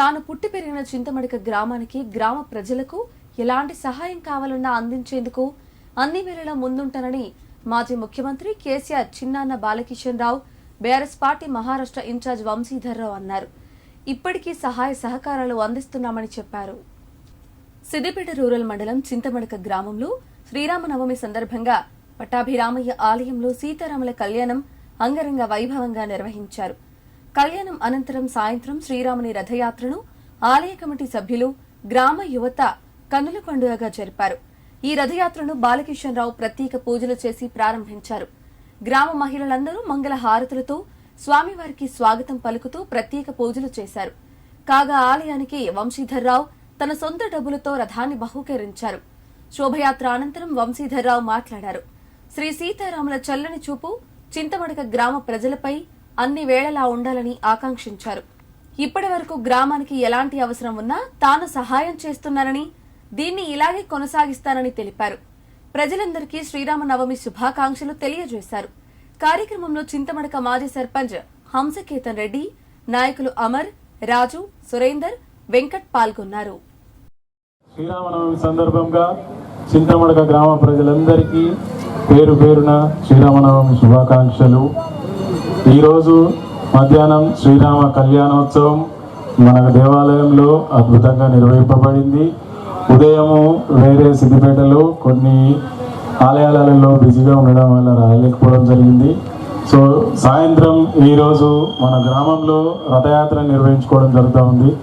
తాను పుట్టి పెరిగిన చింతమడక గ్రామానికి గ్రామ ప్రజలకు ఎలాంటి సహాయం కావాలన్నా అందించేందుకు అన్ని వేళలా ముందుంటానని మాజీ ముఖ్యమంత్రి కేసీఆర్ చిన్నాన్న Balakishan Rao BRS party Maharashtra in-charge Vamshidhar Rao అన్నారు. ఇప్పటికీ సహాయ సహకారాలు అందిస్తున్నామని చెప్పారు. సిద్దిపేట రూరల్ మండలం చింతమడక గ్రామంలో శ్రీరామనవమి సందర్భంగా పట్టాభిరామయ్య ఆలయంలో సీతారాముల కళ్యాణం అంగరంగ వైభవంగా నిర్వహించారు. కళ్యాణం అనంతరం సాయంత్రం శ్రీరాముని రథయాత్రను ఆలయ కమిటీ సభ్యులు గ్రామ యువత కన్నుల పండుగగా జరిపారు. ఈ రథయాత్రను బాలకిషన్ రావు ప్రత్యేక పూజలు చేసి ప్రారంభించారు. గ్రామ మహిళలందరూ మంగళ హారతులతో స్వామివారికి స్వాగతం పలుకుతూ ప్రత్యేక పూజలు చేశారు. కాగా ఆలయానికి వంశీధర్రావు తన సొంత డబ్బులతో రథాన్ని బహూకరించారు. శోభయాత్ర అనంతరం వంశీధర్రావు మాట్లాడారు. శ్రీ సీతారాముల చల్లని చూపు చింతమడక గ్రామ ప్రజలపై అన్ని వేళలా ఉండాలని ఆకాంక్షించారు. ఇప్పటి వరకు గ్రామానికి ఎలాంటి అవసరం ఉన్నా తాను సహాయం చేస్తున్నానని దీన్ని ఇలాగే కొనసాగిస్తానని తెలిపారు. ప్రజలందరికీ శ్రీరామనవమి శుభాకాంక్షలు తెలియజేశారు. కార్యక్రమంలో చింతమడక మాజీ సర్పంచ్ హంసకేతన్ రెడ్డి నాయకులు అమర్ రాజు సురేందర్ వెంకట్ పాల్గొన్నారు. శ్రీరామనవమి సందర్భంగా చింతమడక గ్రామ ప్రజలందరికీ పేరు పేరున శ్రీరామనవమి శుభాకాంక్షలు. ఈరోజు మధ్యాహ్నం శ్రీరామ కళ్యాణోత్సవం మన దేవాలయంలో అద్భుతంగా నిర్వహింపబడింది. ఉదయము వేరే సిద్దిపేటలో కొన్ని ఆలయాలలో బిజీగా ఉండడం వల్ల రాయలేకపోవడం జరిగింది. సో సాయంత్రం ఈరోజు మన గ్రామంలో రథయాత్ర నిర్వహించుకోవడం జరుగుతూ ఉంది.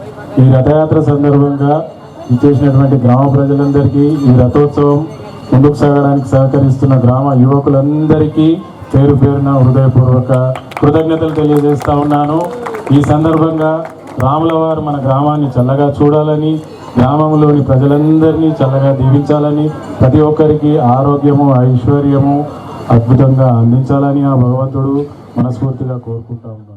ఈ రథయాత్ర సందర్భంగా ఇచ్చేసినటువంటి గ్రామ ప్రజలందరికీ ఈ రథోత్సవం ముందుకు సాగడానికి సహకరిస్తున్న గ్రామ యువకులందరికీ పేరు పేరున హృదయపూర్వక కృతజ్ఞతలు తెలియజేస్తూ ఉన్నాను. ఈ సందర్భంగా రాముల వారు మన గ్రామాన్ని చల్లగా చూడాలని గ్రామంలోని ప్రజలందరినీ చల్లగా దీవించాలని ప్రతి ఒక్కరికి ఆరోగ్యము ఐశ్వర్యము అద్భుతంగా అందించాలని ఆ భగవంతుడు మనస్ఫూర్తిగా కోరుకుంటా ఉన్నాను.